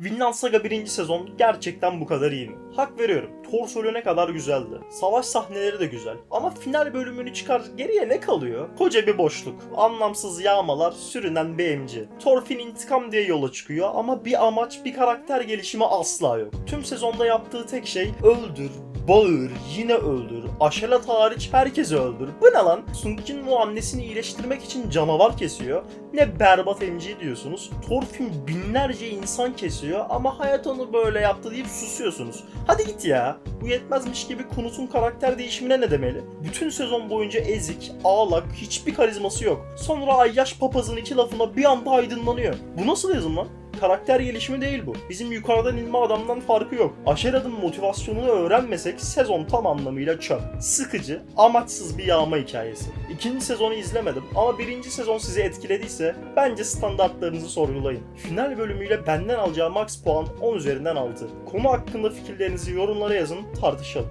Vinland Saga 1. sezon gerçekten bu kadar iyi mi? Hak veriyorum. Thor ölene kadar güzeldi. Savaş sahneleri de güzel. Ama final bölümünü çıkar geriye ne kalıyor? Koca bir boşluk. Anlamsız yağmalar, sürünen emci. Thorfinn intikam diye yola çıkıyor ama bir amaç, bir karakter gelişimi asla yok. Tüm sezonda yaptığı tek şey öldür, bağır, yine öldür. Aşelat hariç herkesi öldür. Bu ne lan? Sungkin mu annesini iyileştirmek için canavar kesiyor. Ne berbat emci diyorsunuz. Thorfinn binlerce insan kesiyor ama hayat onu böyle yaptı deyip susuyorsunuz. Hadi git ya. Bu yetmezmiş gibi Kunut'un karakter değişimine ne demeli? Bütün sezon boyunca ezik, ağlak, hiçbir karizması yok. Sonra Ayyaş papazın iki lafına bir anda aydınlanıyor. Bu nasıl yazım lan? Karakter gelişimi değil bu. Bizim yukarıdan inme adamdan farkı yok. Aşerad'ın motivasyonunu öğrenmesek sezon tam anlamıyla çöp. Sıkıcı, amaçsız bir yağma hikayesi. İkinci sezonu izlemedim ama birinci sezon sizi etkilediyse bence standartlarınızı sorgulayın. Final bölümüyle benden alacağı max puan 10 üzerinden 6. Konu hakkında fikirlerinizi yorumlara yazın, tartışalım.